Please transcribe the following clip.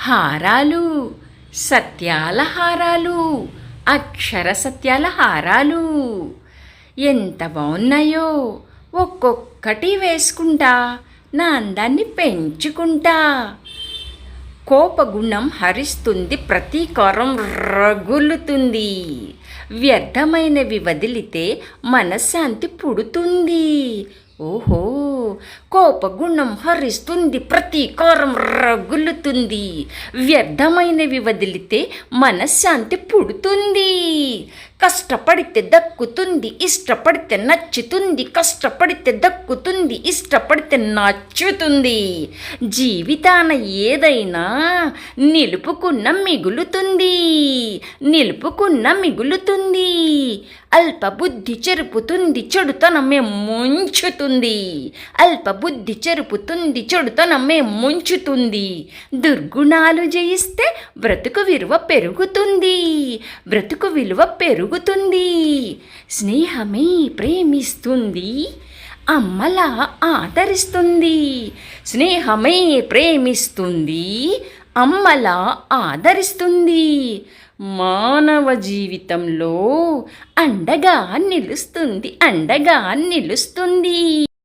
హారాలు సత్యాల హారాలు అక్షర సత్యాల హారాలు ఎంత బాగున్నాయో ఒక్కొక్కటి వేసుకుంటా నా అందాన్ని పెంచుకుంటా. కోపగుణం హరిస్తుంది ప్రతీకారం రగులుతుంది. వ్యర్థమైనవి వదిలితే మనశ్శాంతి పుడుతుంది. ఓహో కోపగుణం హరిస్తుంది ప్రతీకారం రగులుతుంది. వ్యర్థమైనవి వదిలితే మనశ్శాంతి పుడుతుంది. కష్టపడితే దక్కుతుంది ఇష్టపడితే నచ్చుతుంది కష్టపడితే దక్కుతుంది ఇష్టపడితే నచ్చుతుంది. జీవితాన ఏదైనా నిలుపుకున్న మిగులుతుంది నిలుపుకున్న మిగులుతుంది. అల్పబుద్ధి చెరుపుతుంది చెడుతనమే ముంచుతుంది. అల్పబుద్ధి చెరుపుతుంది చెడుతనమే ముంచుతుంది. దుర్గుణాలు జయిస్తే బ్రతుకు విలువ పెరుగుతుంది. బ్రతుకు విలువ పెరుగు పెరుగుతుంది స్నేహమే ప్రేమిస్తుంది అమ్మలా ఆదరిస్తుంది స్నేహమే ప్రేమిస్తుంది అమ్మలా ఆదరిస్తుంది. మానవ జీవితంలో అండగా నిలుస్తుంది అండగా నిలుస్తుంది.